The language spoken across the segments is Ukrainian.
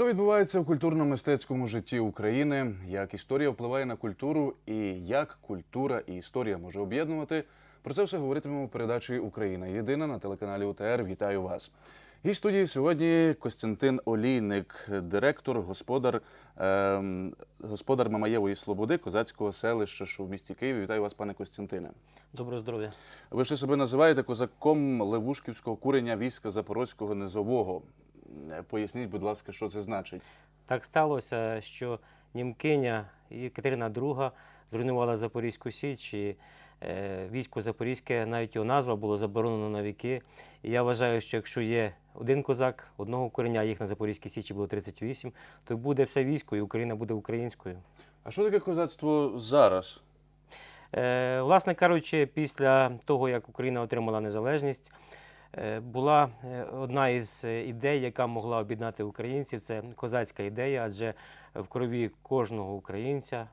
Що відбувається в культурно-мистецькому житті України? Як історія впливає на культуру, і як культура і історія може об'єднувати? Про це все говоритимемо в передачі Україна єдина на телеканалі УТР. Вітаю вас. Гість студії сьогодні Костянтин Олійник, директор, господар, ем, господар Мамаєвої Слободи, козацького селища, що в місті Києві. Вітаю вас, пане Костянтине. Доброго здоров'я. Ви ще себе називаєте козаком Левушківського курення війська Запорозького низового. Е, Поясніть, будь ласка, що це значить. Так сталося, що Німкиня і Катерина II зруйнувала Запорізьку Січ. І е, військо Запорізьке, навіть його назва було заборонено на віки. І я вважаю, що якщо є один козак, одного кореня, їх на Запорізькій Січі було 38, то буде все військо, і Україна буде українською. А що таке козацтво зараз? Е, власне кажучи, після того, як Україна отримала незалежність, була е, одна із е, ідей, яка могла об'єднати українців. Це козацька ідея, адже в крові кожного українця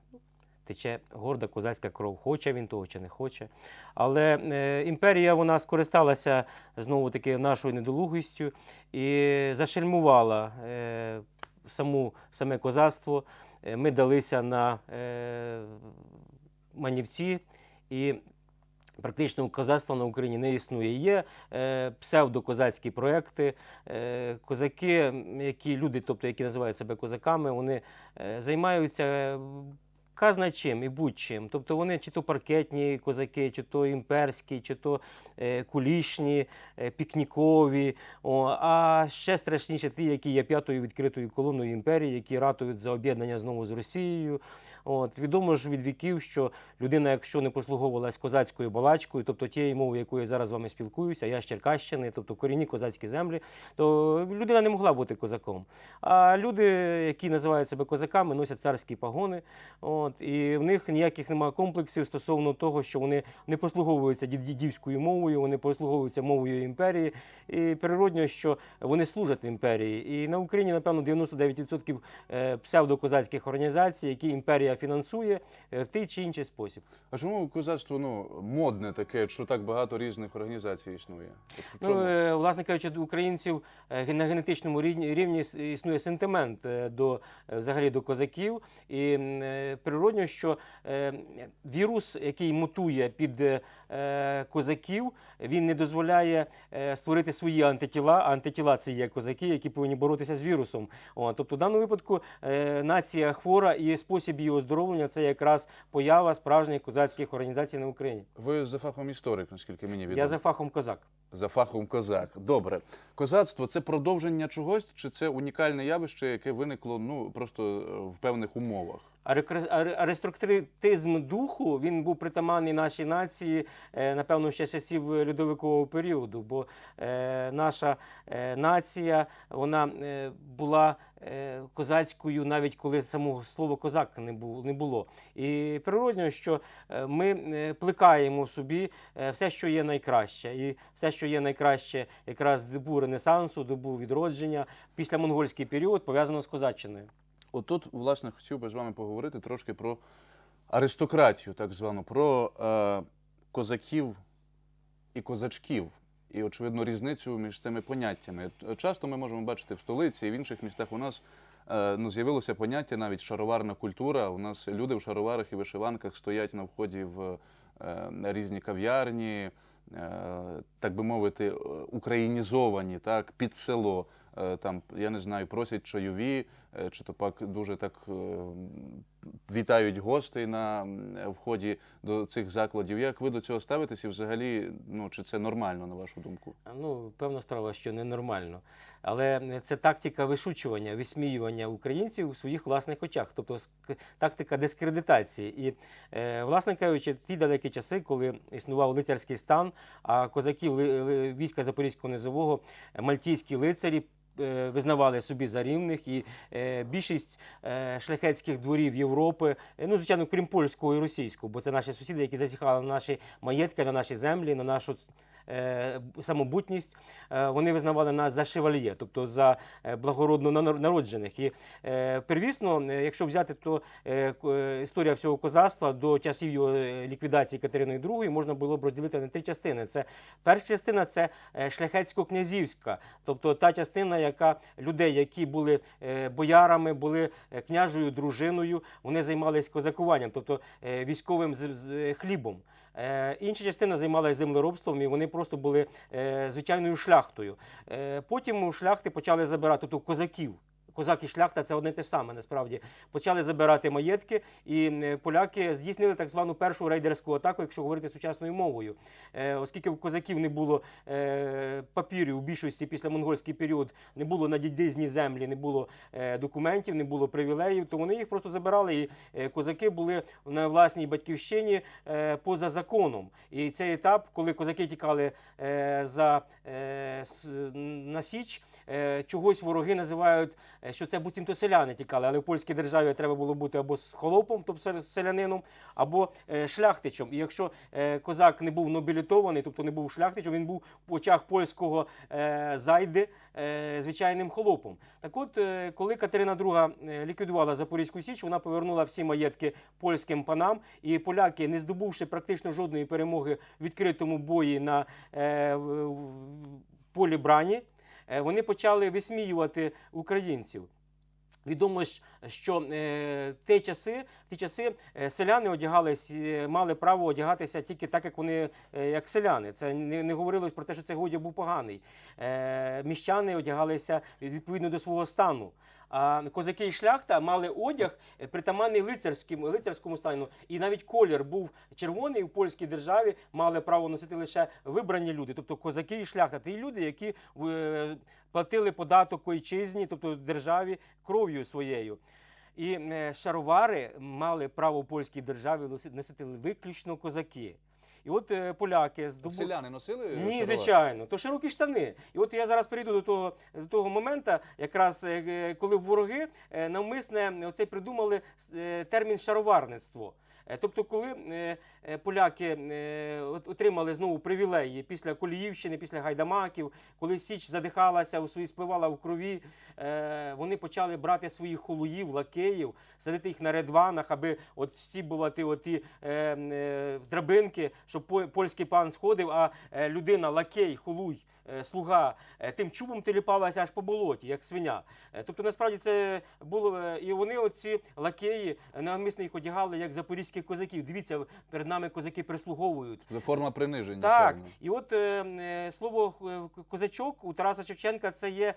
тече горда козацька кров. Хоче він того чи не хоче. Але е, імперія вона скористалася знову таки нашою недолугістю і зашельмувала е, саму, саме козацтво. Е, Ми далися на е, манівці і. Практично козацтва на Україні не існує. Є е, псевдокозацькі проекти. Е, козаки, які люди, тобто які називають себе козаками, вони е, займаються казна чим і будь-чим. Тобто вони чи то паркетні козаки, чи то імперські, чи то е, кулішні, е, пікнікові. О, а ще страшніше ті, які є п'ятою відкритою колоною імперії, які ратують за об'єднання знову з Росією. От відомо ж від віків, що людина, якщо не послуговувалась козацькою балачкою, тобто тією мовою, якою я зараз з вами спілкуюся, я з Черкащини, тобто корінні козацькі землі, то людина не могла бути козаком. А люди, які називають себе козаками, носять царські пагони. От і в них ніяких немає комплексів стосовно того, що вони не послуговуються дідівською мовою, вони послуговуються мовою імперії. І природньо, що вони служать імперії. І на Україні, напевно, 99% е, псевдокозацьких організацій, які імперія фінансує е, в той чи інший спосіб. А чому козацтво ну, модне таке, що так багато різних організацій існує? От в чому? Ну, е, власне кажучи, до українців е, на генетичному рівні, існує сентимент до взагалі до козаків, і природньо, що вірус, який мутує під козаків, він не дозволяє створити свої антитіла. Антитіла це є козаки, які повинні боротися з вірусом. О, тобто, в даному випадку нація хвора і спосіб її оздоровлення це якраз поява справжніх козацьких організацій на Україні. Ви за фахом історик, наскільки мені відомо. Я за фахом козак. За фахом козак. Добре. Козацтво це продовження чогось, чи це унікальне явище, яке виникло ну просто е, в певних умовах? Аристократизм духу він був притаманний нашій нації, е, напевно, ще часів льодовикового періоду, бо е, наша нація вона була козацькою, навіть коли самого слова козак не було. І природньо, що ми плекаємо собі все, що є найкраще, і все, що є найкраще, якраз добу Ренесансу, добу відродження, після монгольський період пов'язано з козаччиною. Отут, власне, хотів би з вами поговорити трошки про аристократію, так звану, про е, козаків і козачків. І, очевидно, різницю між цими поняттями. Часто ми можемо бачити в столиці і в інших містах у нас е, ну, з'явилося поняття навіть шароварна культура. У нас люди в шароварах і вишиванках стоять на вході в е, різні кав'ярні, е, так би мовити, е, українізовані, так, під село. Е, Там, я не знаю, просять чайові, е, чи то пак дуже так е, вітають гостей на вході до цих закладів. Як ви до цього ставитесь і взагалі, ну чи це нормально на вашу думку? Ну, певна справа, що ненормально. Але це тактика вишучування, висміювання українців у своїх власних очах, тобто тактика дискредитації. І, е, власне кажучи, ті далекі часи, коли існував лицарський стан, а козаків війська Запорізького низового, е, мальтійські лицарі. Е, Визнавали собі за рівних, і е, більшість е, шляхетських дворів Європи, ну звичайно, крім польського і російського, бо це наші сусіди, які засіхали на наші маєтки, на наші землі, на нашу самобутність. Е, вони визнавали нас за шевальє, тобто за е, благородно нар- народжених. І е, первісно, е, якщо взяти, то е, е, історія всього козацтва до часів його е, ліквідації Катериною II можна було б розділити на три частини. Це перша частина це е, шляхетсько-князівська, тобто та частина, яка людей, які були е, боярами, були е, княжою дружиною, вони займалися козакуванням, тобто е, військовим з хлібом. Е, Інша частина займалася землеробством, і вони просто були е, звичайною шляхтою. Е, Потім шляхти почали забирати тобто, козаків. Козак і шляхта це одне те саме. Насправді почали забирати маєтки, і поляки здійснили так звану першу рейдерську атаку, якщо говорити сучасною мовою. Е, Оскільки у козаків не було е, папірів у більшості після монгольський період, не було на дідизні землі, не було е, документів, не було привілеїв, то вони їх просто забирали. І козаки були на власній батьківщині поза законом. І цей етап, коли козаки тікали за на Січ. Е, Чогось вороги називають, е, що це буцімто селяни тікали, але в польській державі треба було бути або холопом, тобто селянином, або е, шляхтичем. І якщо козак не був нобілітований, тобто не був шляхтичем, він був в очах польського зайди звичайним холопом. Так от, коли Катерина II ліквідувала Запорізьку Січ, вона повернула всі маєтки польським панам, і поляки, не здобувши практично жодної перемоги в відкритому бої на полі брані, вони почали висміювати українців. Відомо що е, в ті часи, в ті часи е, селяни одягались, е, мали право одягатися тільки так, як вони е, як селяни. Це не, не говорилось про те, що цей одяг був поганий. Е, міщани одягалися відповідно до свого стану. А козаки і шляхта мали одяг е, притаманний лицарським, лицарському стану, і навіть колір був червоний у польській державі, мали право носити лише вибрані люди, тобто козаки і шляхта, ті люди, які е, платили податок ойчизні, тобто державі кров'ю своєю. І е, шаровари мали право в польській державі носити виключно козаки. І от е, поляки здобули. Селяни носили? Ні, шаровари? звичайно, то широкі штани. І от я зараз перейду до того, до того моменту, якраз е, е, коли вороги е, навмисне оце придумали е, термін шароварництво. Е, Тобто, коли е, е, поляки отримали знову привілеї після Коліївщини, після Гайдамаків, коли Січ задихалася у своїй спливала в крові, вони почали брати своїх холуїв, лакеїв, садити їх на редванах, аби от стібувати оті драбинки, щоб по- польський пан сходив, а людина, лакей, холуй. Е, Слуга е, тим чубом теліпалася аж по болоті, як свиня. Е, Тобто, насправді це було і вони, оці лакеї, навмисно їх одягали як запорізьких козаків. Дивіться, перед нами козаки прислуговують. Це форма приниження. Так, певно. і от слово козачок у Тараса Шевченка це є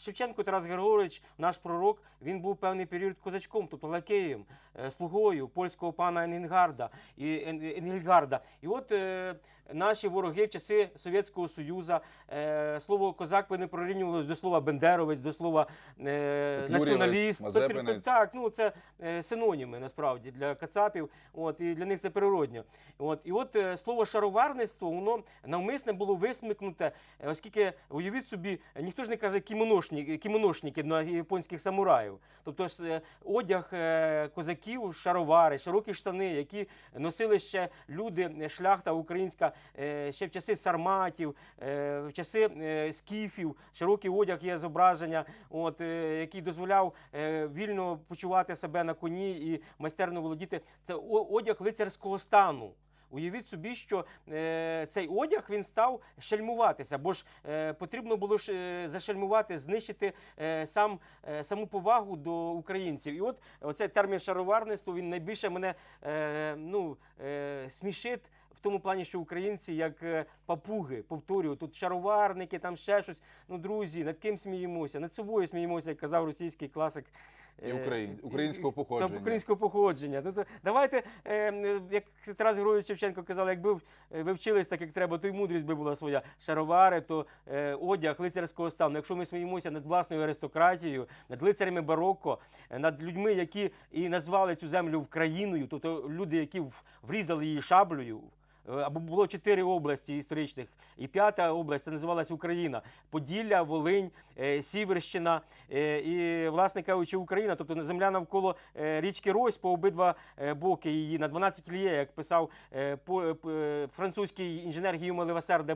Шевченко Тарас Григорович, наш пророк. Він був певний період козачком, тобто лакеєм, слугою польського пана Енгельгарда і Ен- Енгельгарда. І от наші вороги в часи Совєтського Союзу е, слово козак вони прорівнювалися до слова бендеровець, до слова е, націоналіст, мазепинець. так, ну це е, синоніми насправді для кацапів. От і для них це природньо. От і от слово шароварництво, воно навмисне було висмикнуте, оскільки уявіть собі, ніхто ж не каже кімоношні, кімоношники на японських самураїв. Тобто ж одяг козаків, шаровари, широкі штани, які носили ще люди, шляхта українська ще в часи сарматів, е, в часи е, скіфів, широкий одяг є зображення, от, е, який дозволяв е, вільно почувати себе на коні і майстерно володіти. Це одяг лицарського стану. Уявіть собі, що е, цей одяг він став шельмуватися, бо ж е, потрібно було ж е, зашельмувати, знищити е, сам, е, саму повагу до українців. І от оцей термін шароварництво він найбільше мене е, ну, е, смішить. Тому плані, що українці як е, папуги, повторюю, тут шароварники, там ще щось. Ну, друзі, над ким сміємося? Над собою сміємося, як казав російський класик. І е, україн- українського походження. Українського походження. Тобто, давайте, як Тарас Григорович Шевченко казав, якби ви вчились так, як треба, то й мудрість би була своя. Шаровари, то одяг лицарського стану. Якщо ми сміємося над власною аристократією, над лицарями барокко, над людьми, які і назвали цю землю Вкраїною, тобто люди, які врізали її шаблею. Е, або було чотири області історичних, і п'ята область це називалася Україна: Поділля, Волинь, е, Сіверщина. Е, і, власне кажучи, Україна, тобто земля навколо річки Рось по обидва боки її. На 12 ліє, як писав французький інженер Гіюме Левасер де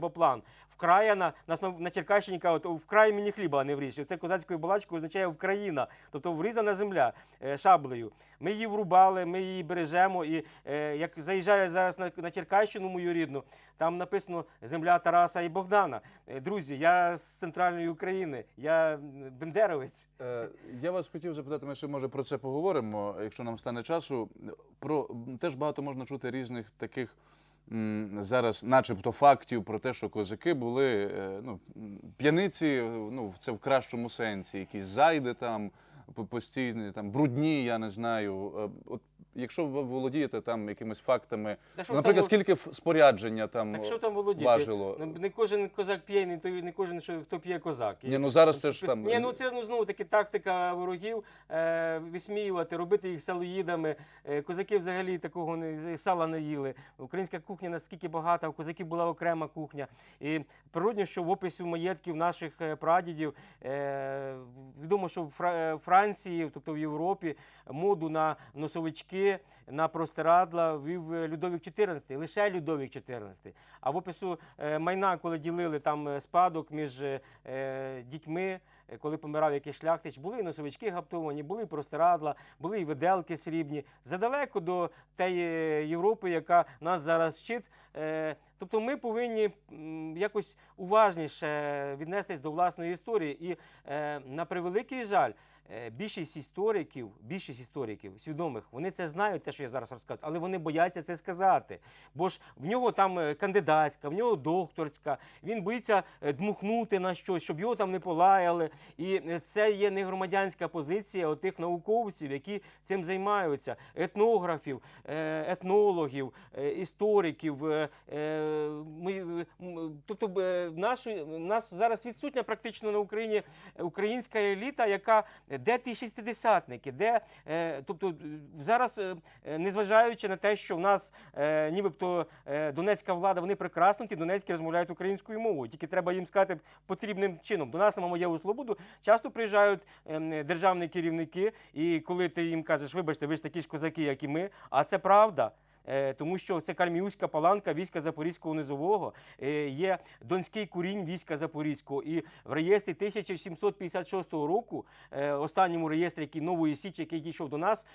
Вкраяна на основ на Черкащині кажуть, вкрай мені хліба, а не вріж. Це козацькою балачкою означає Вкраїна, тобто врізана земля е, шаблею. Ми її врубали, ми її бережемо. І е, як заїжджаю зараз на, на Черкащину, мою рідну, там написано земля Тараса і Богдана. Е, Друзі, я з центральної України, я бендеровець. Е, Я вас хотів запитати, ми ще може про це поговоримо, якщо нам стане часу. Про теж багато можна чути різних таких зараз, начебто, фактів про те, що козаки були е, ну, п'яниці, е, ну це в кращому сенсі, якісь зайди там по- постійні, там брудні, я не знаю. Е, От якщо ви володієте там якимись фактами, Та що наприклад, там, скільки спорядження там Так що там володіти? важило? Ну, Не кожен козак п'є, то не кожен, що хто п'є козак. Ні, ну зараз це ж там. Ні, ну це ну знову таки тактика ворогів е, висміювати, робити їх салоїдами. Е, козаки взагалі такого не сала не їли. Українська кухня наскільки багата, у козаків була окрема кухня. І природньо, що в описі маєтків наших е, прадідів е, відомо, що в Фра- е, Франції, тобто в Європі, моду на носовички, на простирадла ввів е, Людовік XIV, лише Людовік XIV. А в опису е, майна, коли ділили там е, спадок між дітьми, коли помирав якийсь шляхтич, були носовички гаптовані, були простирадла, були і виделки срібні. Задалеко до тієї Європи, яка нас зараз вчить. Тобто ми повинні якось уважніше віднестись до власної історії. І на превеликий жаль, більшість істориків, більшість істориків свідомих, вони це знають, те, що я зараз розказую, але вони бояться це сказати. Бо ж в нього там е, кандидатська, в нього докторська, він боїться е, дмухнути на щось, щоб його там не полаяли. І е, це є не громадянська позиція отих науковців, які цим займаються, етнографів, е, етнологів, е, істориків. е, е, Ми, е, тобто е, в нас зараз відсутня практично на Україні українська еліта, яка де ті шістидесятники, де е, тобто е, зараз, е, е, незважаючи на те, що в нас е, нібито е, донецька влада, вони прекрасно, ті донецькі розмовляють українською мовою. Тільки треба їм сказати потрібним чином. До нас на Мамоєву Слободу часто приїжджають ем, державні керівники, і коли ти їм кажеш, вибачте, ви ж такі ж козаки, як і ми, а це правда. Е, Тому що це Кальміуська паланка війська Запорізького низового, е, є Донський курінь війська Запорізького. І в реєстрі 1756 року, е, останньому реєстрі який нової січі, який дійшов до нас,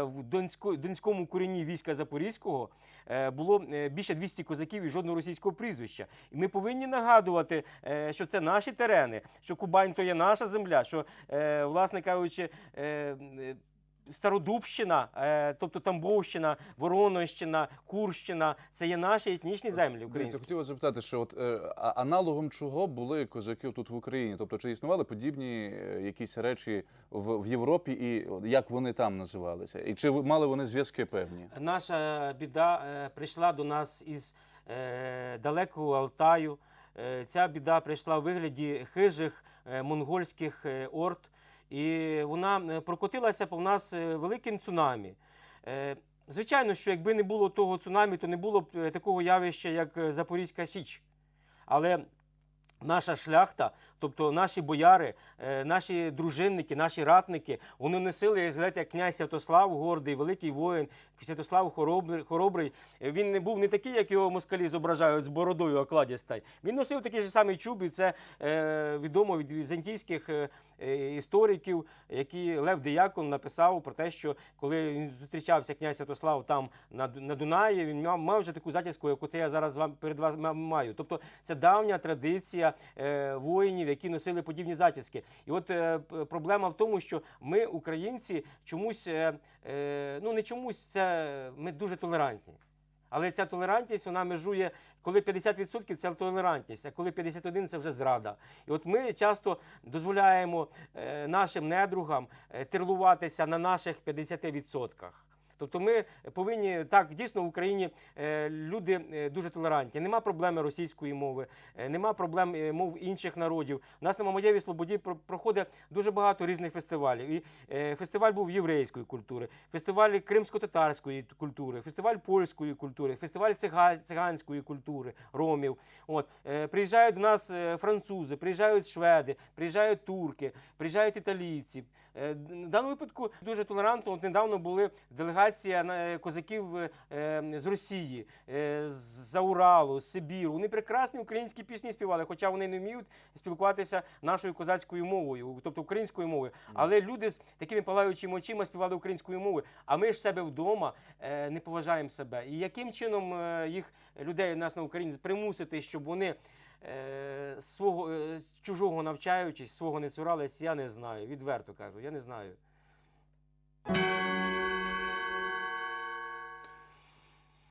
в Донсько, Донському курені війська Запорізького було більше 200 козаків і жодного російського прізвища. І ми повинні нагадувати, що це наші терени, що Кубань то є наша земля, що, власне кажучи, Стародубщина, е, тобто Тамбовщина, Воронощина, Курщина це є наші етнічні землі українські. хотів вас запитати, що от е, аналогом чого були козаки тут в Україні? Тобто, чи існували подібні е, якісь речі в, в Європі, і як вони там називалися? І чи мали вони зв'язки певні? Наша біда прийшла до нас із далекого Алтаю. Ця біда прийшла в вигляді хижих монгольських орд, і вона е, прокотилася по нас е, великим цунамі. Е, Звичайно, що якби не було того цунамі, то не було б такого явища, як Запорізька Січ. Але наша шляхта, тобто наші бояри, е, наші дружинники, наші ратники, вони носили, як князь Святослав, гордий, великий воїн, Святослав хоробрий. Е, Він не був не такий, як його москалі зображають з бородою окладістай. Він носив такий же самий чуб, і це е, відомо від візантійських істориків, які Лев Деякон написав про те, що коли він зустрічався князь Святослав там на, Ду- на Дунаї, він мав, мав вже таку затязку, яку це я зараз вам перед вас маю. Тобто це давня традиція е, воїнів, які носили подібні затязки. І от е, проблема в тому, що ми, українці, чомусь, е, е, ну не чомусь, це ми дуже толерантні. Але ця толерантність вона межує, коли 50% це толерантність, а коли 51% це вже зрада. І от ми часто дозволяємо е, нашим недругам е, терлуватися на наших 50%. Тобто ми повинні так дійсно в Україні е, люди е, дуже толерантні. Нема проблеми російської мови, е, нема проблем мов інших народів. У нас на Мамоєвій Слободі про- проходить дуже багато різних фестивалів. І фестиваль був єврейської культури, фестиваль кримсько-татарської культури, фестиваль польської культури, фестиваль цига- циганської культури, ромів. От приїжджають до нас французи, приїжджають шведи, приїжджають турки, приїжджають італійці. Е, В даному випадку дуже толерантно. От недавно були делегація козаків е, з Росії, е, з Уралу, з Сибіру. Вони прекрасні українські пісні співали, хоча вони не вміють спілкуватися нашою козацькою мовою, тобто українською мовою. Але люди з такими палаючими очима співали українською мовою. А ми ж себе вдома е, не поважаємо себе. І яким чином е, їх людей у нас на Україні примусити, щоб вони е, свого е, чужого навчаючись, свого не цурались, я не знаю. Відверто кажу, я не знаю.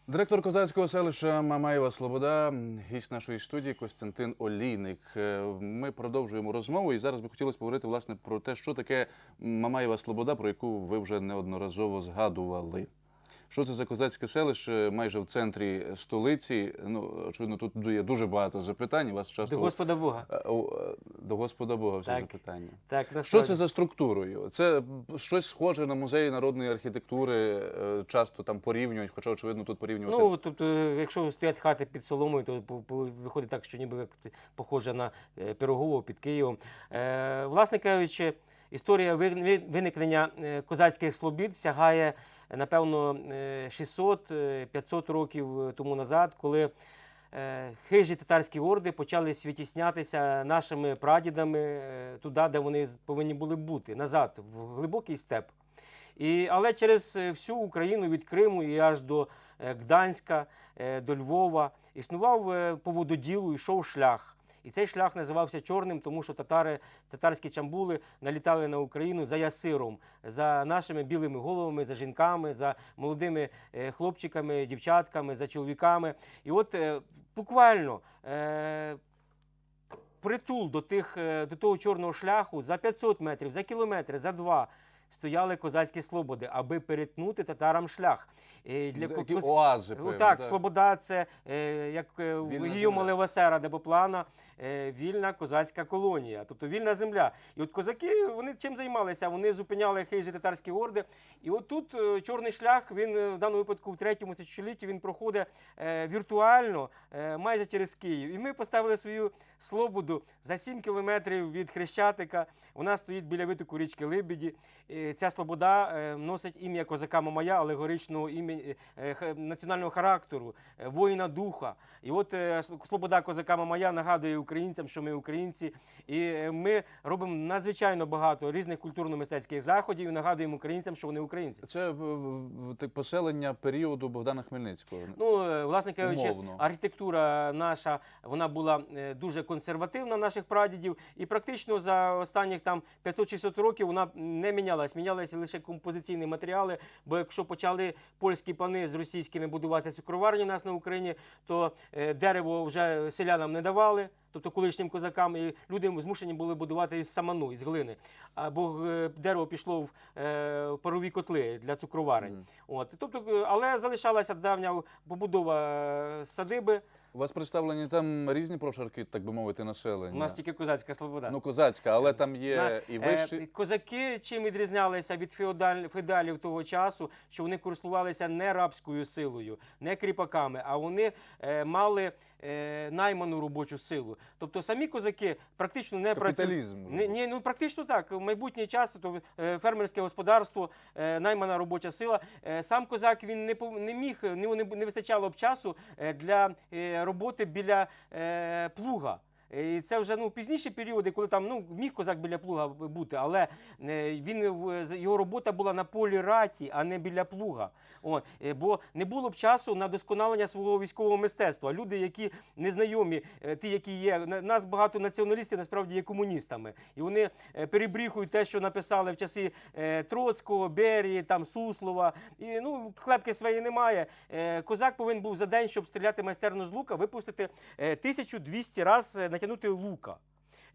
Директор козацького селища Мамаєва Слобода, гість нашої студії Костянтин Олійник. Е, Ми продовжуємо розмову, і зараз би хотілося поговорити власне про те, що таке Мамаєва Слобода, про яку ви вже неодноразово згадували. Що це за козацьке селище майже в центрі столиці? Ну, очевидно, тут є дуже багато запитань. Вас часто До Господа Бога. Е, е, до Господа Бога все Так. запитання. Так, Що це за структурою? Це щось схоже на музеї народної архітектури. е, Часто там порівнюють, хоча очевидно тут порівнювати. Ну, тобто, якщо стоять хати під соломою, то виходить так, що ніби як похоже на Пирогово під Києвом. Власне кажучи, історія ви- ви- виникнення козацьких слобід сягає, напевно, е, 600-500 років е, тому назад, коли е, хижі татарські орди почали світіснятися нашими прадідами е, туди, де вони повинні були бути, назад, в глибокий степ. І, але через е, всю Україну від Криму і аж до е, Гданська, е, до Львова існував е, по вододілу, йшов шлях. І цей шлях називався чорним, тому що татари, татарські чамбули налітали на Україну за ясиром, за нашими білими головами, за жінками, за молодими е, хлопчиками, дівчатками, за чоловіками. І от е, буквально е, притул до, тих, до того чорного шляху за 500 метрів, за кілометр, за два стояли козацькі слободи, аби перетнути татарам шлях. Для Такі оази, Ну, певно, так, так. Слобода це е, як е, в Вільна Гійома земля. Левасера, де Боплана, е, вільна козацька колонія, тобто вільна земля. І от козаки вони чим займалися? Вони зупиняли хижі татарські орди. І от тут е, чорний шлях, він в даному випадку в третьому тисячолітті він проходить віртуально майже через Київ. І ми поставили свою слободу за 7 кілометрів від Хрещатика. Вона стоїть біля витоку річки Либіді. Е, Ця слобода е, носить ім'я козака Мамая, алегоричного ім'я е, національного характеру, воїна духа. І от слобода козака Мамая нагадує українцям, що ми українці, і ми робимо надзвичайно багато різних культурно-мистецьких заходів і нагадуємо українцям, що вони українці. Це так, поселення періоду Богдана Хмельницького. Ну, власне кажучи, архітектура наша вона була дуже консервативна наших прадідів, і практично за останніх там 500-600 років вона не мінялась. Мінялися лише композиційні матеріали. Бо якщо почали польські пани з російськими будувати цукроварні нас на Україні, то е, дерево вже селянам не давали. Тобто колишнім козакам і люди змушені були будувати із саману, із глини. Або е, дерево пішло в е, парові котли для цукроварень. От тобто, але залишалася давня побудова садиби. У вас представлені там різні прошарки, так би мовити, населення. У нас тільки козацька слобода. Ну, козацька, але там є На- і е. Козаки чим відрізнялися від феодаль, феодалів того часу, що вони користувалися не рабською силою, не кріпаками, а вони е, мали е, найману робочу силу. Тобто самі козаки практично не працювали. Капіталізм. може Ні, ні, ну практично так. В майбутній час то е, фермерське господарство, е, наймана робоча сила. Е, сам козак він не пов- не міг, не, не вистачало б часу е, для е, роботи біля е, плуга. І це вже ну пізніші періоди, коли там ну міг козак біля плуга бути, але е, він його робота була на полі раті, а не біля плуга. От, е, бо не було б часу на досконалення свого військового мистецтва. Люди, які незнайомі, е, ті, які є, нас багато націоналістів насправді є комуністами, і вони перебріхують те, що написали в часи Троцького, Берії, там Суслова. І ну клепки своєї немає. Козак повинен був за день, щоб стріляти майстерно з лука, випустити е, 1200 раз е, натягнути лука.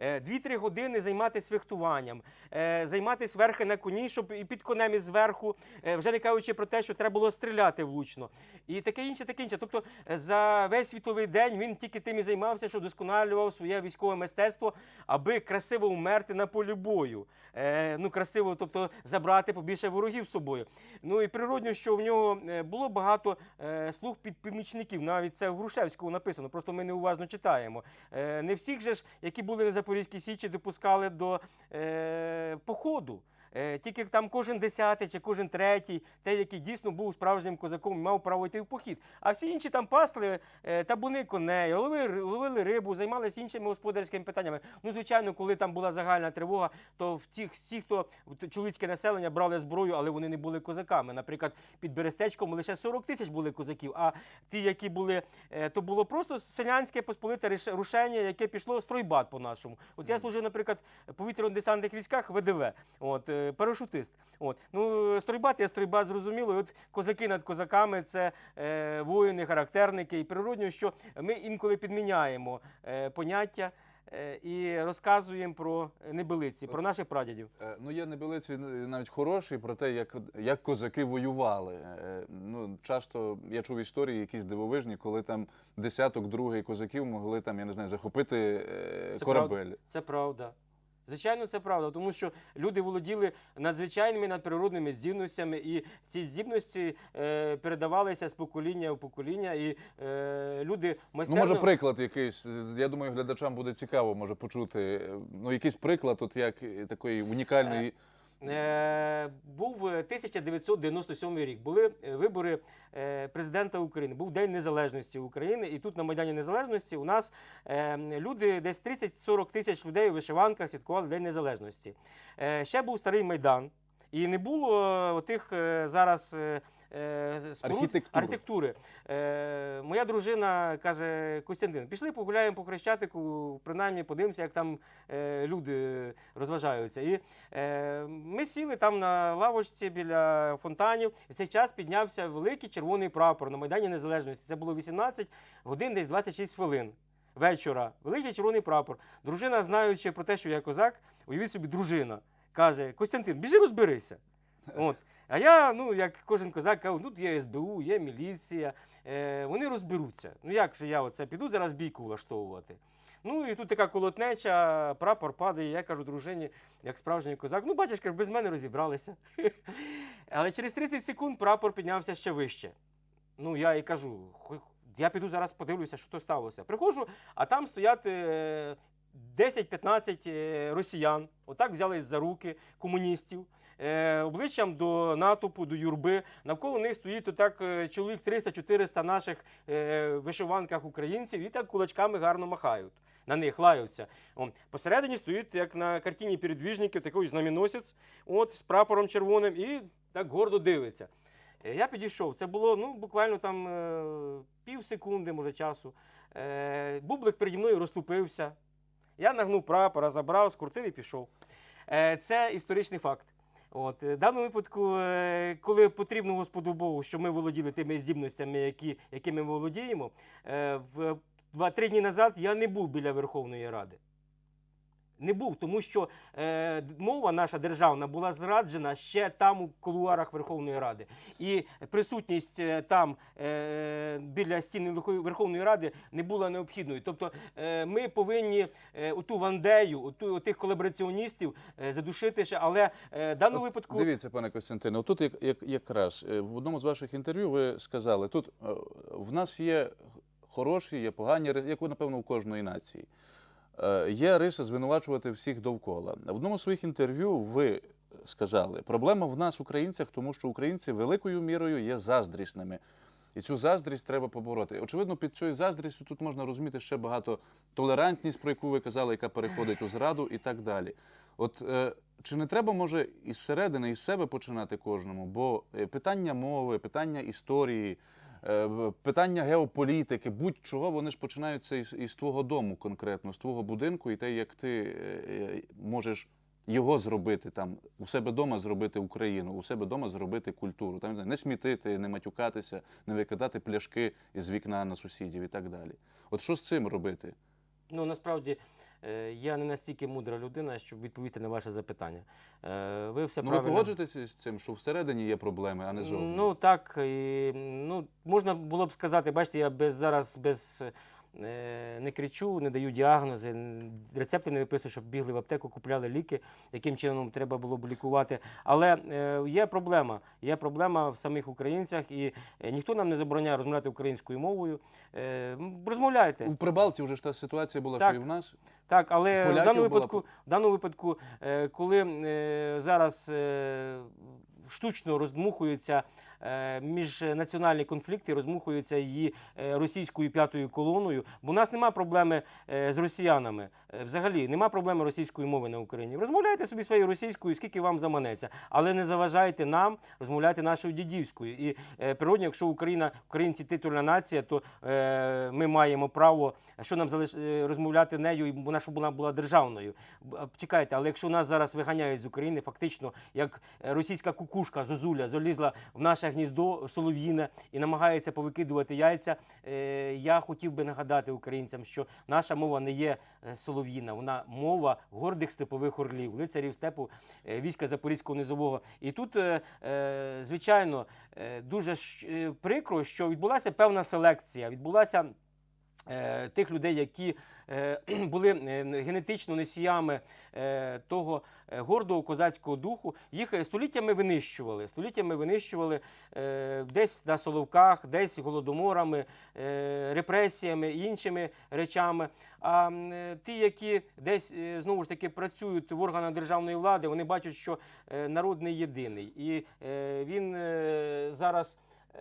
Е, 2-3 години займатися фехтуванням, е, займатися верхи на коні, щоб і під конем і зверху, е, вже не кажучи про те, що треба було стріляти влучно. І таке інше, таке інше. Тобто е, за весь світовий день він тільки тим і займався, що досконалював своє військове мистецтво, аби красиво вмерти на полі бою. Е, ну, красиво, тобто забрати побільше ворогів з собою. Ну і природньо, що в нього е, було багато е, слуг під помічників. Навіть це в Грушевському написано, просто ми неуважно читаємо. Е, не всіх же ж, які були на Запорізькій Січі, допускали до е, походу. Е, Тільки там кожен десятий чи кожен третій, той, який дійсно був справжнім козаком, мав право йти в похід. А всі інші там пасли е, табуни коней, ловили, ловили рибу, займалися іншими господарськими питаннями. Ну, звичайно, коли там була загальна тривога, то тих, ті, хто чоловіцьке населення брали зброю, але вони не були козаками. Наприклад, під Берестечком лише 40 тисяч були козаків. А ті, які були, е, то було просто селянське посполите рушення, яке пішло стройбат по-нашому. От я служив, наприклад, повітряно-десантних військах ВДВ, от, парашутист. От. Ну, стройбат є стройбат, зрозуміло. І От козаки над козаками це е, воїни, характерники. І природньо, що ми інколи підміняємо е, поняття е, і розказуємо про небилиці, про наших прадідів. Е, Ну, є небелиці навіть хороші про те, як, як козаки воювали. Е, Ну, часто я чув історії якісь дивовижні, коли там десяток другий козаків могли там, я не знаю, захопити е, Це корабель. правда. Це правда. Звичайно, це правда, тому що люди володіли надзвичайними надприродними здібностями, і ці здібності е, передавалися з покоління в покоління, і е, люди Ну, може, приклад якийсь. Я думаю, глядачам буде цікаво може почути. е, Ну, якийсь приклад, от як е, такої унікальної. Е, був е, 1997 рік. Були е, вибори е, президента України. Був День Незалежності України. І тут на Майдані Незалежності у нас е, люди, десь 30-40 тисяч людей у вишиванках святкували День Незалежності. Е, ще був старий Майдан. І не було е, отих е, зараз е, е, споруд, Архітектури. архітектури. Е, моя дружина каже: Костянтин, пішли погуляємо по Хрещатику, принаймні подивимося, як там е, люди розважаються. І е, ми сіли там на лавочці біля фонтанів. В цей час піднявся великий червоний прапор на Майдані Незалежності. Це було 18 годин, десь 26 хвилин. Вечора, великий червоний прапор. Дружина, знаючи про те, що я козак, уявіть собі, дружина каже: Костянтин, біжи розберися. От. А я, ну як кожен козак, кажу, тут є СБУ, є міліція, е, вони розберуться. Ну як же я оце піду зараз бійку влаштовувати? Ну і тут така колотнеча, прапор падає. Я кажу дружині, як справжній козак, ну бачиш, кажу, без мене розібралися. Але через 30 секунд прапор піднявся ще вище. Ну я і кажу, я піду зараз подивлюся, що то сталося. Приходжу, а там стоять е, 10-15 е, росіян, отак взялись за руки комуністів. е, Обличчям до натовпу, до юрби. Навколо них стоїть отак е, чоловік 300-400 наших е, вишиванках українців і так кулачками гарно махають. На них лаються. Посередині стоїть, як на картині передвіжники, такий знаменосець, от з прапором червоним, і так гордо дивиться. Е, Я підійшов. Це було ну, буквально там е, пів секунди, може, часу. Е, бублик переді мною розступився. Я нагнув прапора, забрав, скрутив і пішов. Це історичний факт. От, в даному випадку, коли потрібно Господу Богу, що ми володіли тими здібностями, які, якими ми володіємо, в два-три дні назад я не був біля Верховної Ради. Не був, тому що е, мова наша державна була зраджена ще там у кулуарах Верховної Ради. І присутність е, там е, біля стіни Верховної Ради не була необхідною. Тобто е, ми повинні е, оту вандею, оту, отих колабораціоністів е, задушити ще, але е, в даному От випадку. Дивіться, пане Костянтине, тут як, як, якраз е, в одному з ваших інтерв'ю ви сказали, тут е, в нас є хороші, є погані як напевно, у кожної нації. Е, Є риса звинувачувати всіх довкола. В одному з своїх інтерв'ю ви сказали, проблема в нас, українцях, тому що українці великою мірою є заздрісними. І цю заздрість треба побороти. Очевидно, під цією заздрістю тут можна розуміти ще багато толерантність, про яку ви казали, яка переходить у зраду і так далі. От е, чи не треба, може, із середини, із себе починати кожному? Бо е, питання мови, питання історії, питання геополітики, будь-чого, вони ж починаються із, із твого дому конкретно, з твого будинку, і те, як ти е, е, можеш його зробити там, у себе вдома зробити Україну, у себе вдома зробити культуру. Там не смітити, не матюкатися, не викидати пляшки із вікна на сусідів і так далі. От що з цим робити? Ну насправді е, я не настільки мудра людина, щоб відповісти на ваше запитання. Е, Ви все Ну, ви погоджуєтеся з цим, що всередині є проблеми, а не зовні? Ну так, і, ну, можна було б сказати, бачите, я без, зараз без, е, не кричу, не даю діагнози, рецепти не виписую, щоб бігли в аптеку, купляли ліки, яким чином треба було б лікувати. Але е, є проблема. Є проблема в самих українцях, і е, ніхто нам не забороняє розмовляти українською мовою. Е, розмовляйте. В Прибалті вже ж та ситуація була, Так. що і в нас. Так, але в, поляків даному була випадку, в даному випадку, коли зараз штучно роздмухуються міжнаціональні конфлікти, розмухуються її е, російською п'ятою колоною, бо у нас немає проблеми е, з росіянами. Е, Взагалі нема проблеми російської мови на Україні. Розмовляйте собі своєю російською, скільки вам заманеться, але не заважайте нам розмовляти нашою дідівською. І е, природньо, якщо Україна, українці титульна нація, то е, ми маємо право, що нам залиш... е, розмовляти нею, і вона щоб вона була державною. Чекайте, але якщо нас зараз виганяють з України, фактично як е, російська кукушка зозуля залізла в наше гніздо солов'їне і намагається повикидувати яйця. е, Я хотів би нагадати українцям, що наша мова не є е, солов'їна, вона мова гордих степових орлів, лицарів степу е, війська Запорізького низового. І тут, е, е, звичайно, е, дуже е, прикро, що відбулася певна селекція. Відбулася е, тих людей, які е, були е, генетично носіями е, того е, гордого козацького духу, їх е, століттями винищували. Століттями винищували е, десь на соловках, десь голодоморами, е, репресіями і іншими речами. А е, ті, які десь е, знову ж таки працюють в органах державної влади, вони бачать, що е, народ не єдиний, і е, він е, зараз. Е,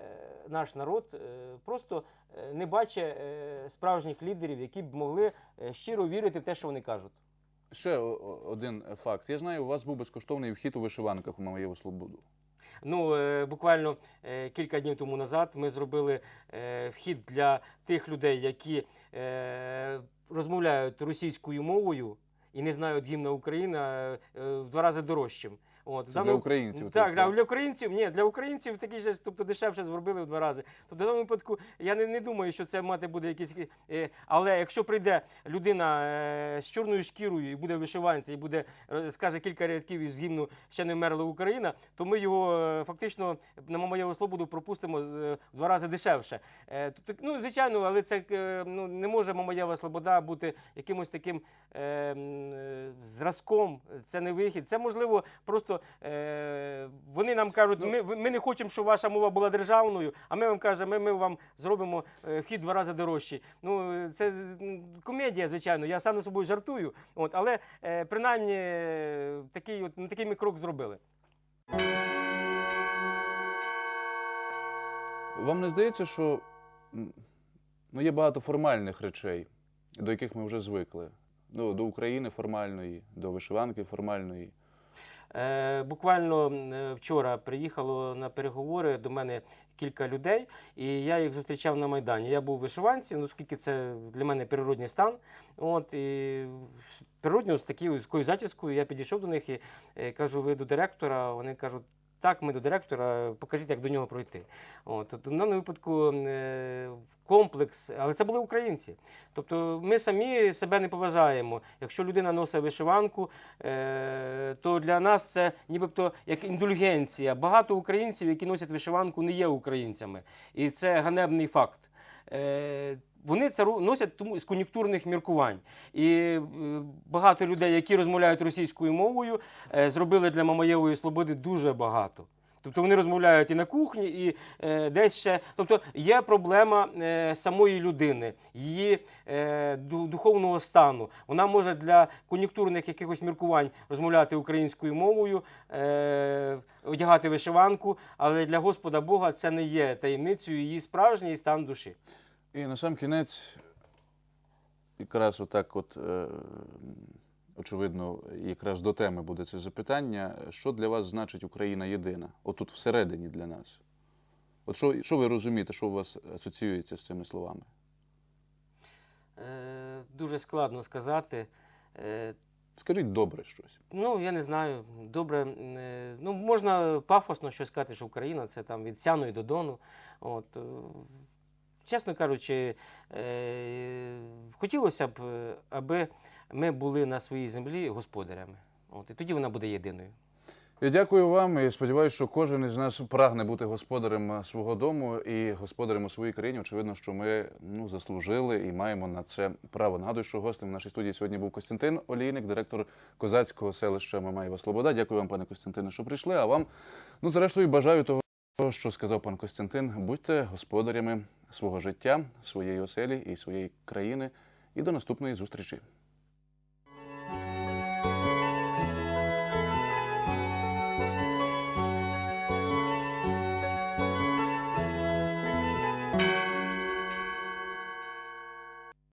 Наш народ е, просто е, не бачить справжніх лідерів, які б могли щиро вірити в те, що вони кажуть. Ще один факт. Я знаю, у вас був безкоштовний вхід у вишиванках у Мамаєву Слободу. Ну, буквально кілька днів тому назад ми зробили вхід для тих людей, які розмовляють російською мовою і не знають гімна України в два рази дорожчим. От, Це для українців. Так, так, для українців, ні, для українців такий же, тобто дешевше зробили в два рази. Тобто в даному випадку я не, не думаю, що це мати буде якісь. Е, але якщо прийде людина е, з чорною шкірою і буде вишиванці, і буде е, скаже кілька рядків із гімну ще не вмерла Україна, то ми його е, фактично на Мамаєву Слободу пропустимо е, в два рази дешевше. Е, тобто, ну, звичайно, але це е, ну, не може Мамаєва Слобода бути якимось таким е, е, зразком. Це не вихід. Це можливо просто е, вони нам кажуть, Ну, ми, ми не хочемо, щоб ваша мова була державною, а ми вам кажемо, ми, ми вам зробимо е, вхід два рази дорожчий. Ну це комедія, звичайно. Я сам над собою жартую. От, але е, принаймні такий, от, ну, такий ми крок зробили. Вам не здається, що ну, є багато формальних речей, до яких ми вже звикли. Ну, до України формальної, до вишиванки формальної. Е, буквально е, вчора приїхало на переговори до мене кілька людей, і я їх зустрічав на Майдані. Я був вишиванці, ну оскільки це для мене природній стан. От, і природньо з такою, з такою зачіскою я підійшов до них і е, кажу, ви до директора. Вони кажуть, так, ми до директора, покажіть, як до нього пройти. От, тобто, в даному випадку е, комплекс, але це були українці. Тобто ми самі себе не поважаємо. Якщо людина носить вишиванку, е, то для нас це нібито як індульгенція. Багато українців, які носять вишиванку, не є українцями. І це ганебний факт. Вони це носять тому з кон'юнктурних міркувань. І е, багато людей, які розмовляють російською мовою, е, зробили для Мамаєвої Слободи дуже багато. Тобто вони розмовляють і на кухні, і е, десь ще. Тобто є проблема е, самої людини, її е, духовного стану. Вона може для кон'юнктурних якихось міркувань розмовляти українською мовою, е, одягати вишиванку, але для Господа Бога це не є таємницею її справжній стан душі. І на сам кінець, якраз отак, от, е, очевидно, якраз до теми буде це запитання. Що для вас значить Україна єдина? Отут всередині для нас. От що, що ви розумієте, що у вас асоціюється з цими словами? Е, дуже складно сказати. Е, Скажіть добре щось. Ну, я не знаю. Добре, е, ну можна пафосно щось сказати, що Україна це там від Сяну і до Дону. От, е, чесно кажучи, е, хотілося б, е, аби ми були на своїй землі господарями. От, і тоді вона буде єдиною. Я дякую вам і сподіваюся, що кожен із нас прагне бути господарем свого дому і господарем у своїй країні. Очевидно, що ми ну заслужили і маємо на це право. Нагадую, що гостем в нашій студії сьогодні був Костянтин Олійник, директор козацького селища Мамаєва Слобода. Дякую вам, пане Костянтине, що прийшли. А вам, ну зрештою, бажаю того, що сказав пан Костянтин. Будьте господарями свого життя, своєї оселі і своєї країни. І до наступної зустрічі.